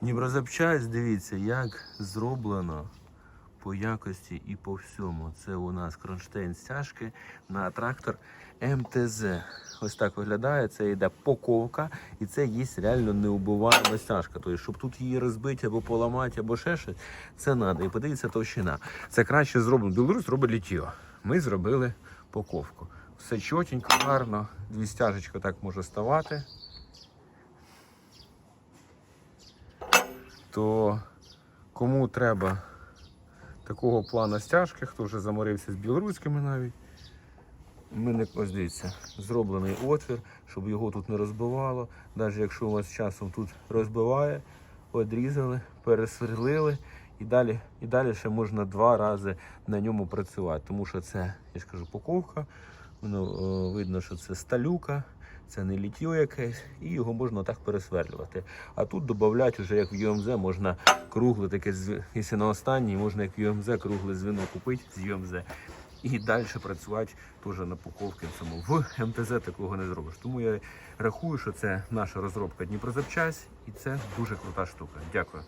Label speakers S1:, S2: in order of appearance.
S1: Дніпрозапчасть, дивіться, як зроблено по якості і по всьому. Це у нас кронштейн стяжки на трактор МТЗ. Ось так виглядає. Це йде поковка, і це є реально неубиваема стяжка. Тобто, щоб тут її розбити або поламати, або ще щось, це треба. І подивіться товщина. Це краще зроблено. Білорусь робить літьо. Ми зробили поковку. Все чотенько, гарно. Дві стяжечки так може ставати. То кому треба такого плану стяжки, хто вже заморився з білоруськими навіть. Ми не ось дивіться, зроблений отвір, щоб його тут не розбивало. Навіть якщо у вас часом тут розбиває, одрізали, пересверлили і далі, і далі ще можна два рази на ньому працювати. Тому що це, я ж кажу, поковка. Воно е, видно, що це сталюка, це не літьо якесь, і його можна так пересверлювати. А тут додати, вже як в ЮМЗ, можна кругле таке, якщо на останній, можна як в ЮМЗ кругле звіно купити з ЮМЗ. І далі працювати теж на пуковці цьому. В МТЗ такого не зробиш. Тому я рахую, що це наша розробка Дніпрозапчасть, і це дуже крута штука. Дякую.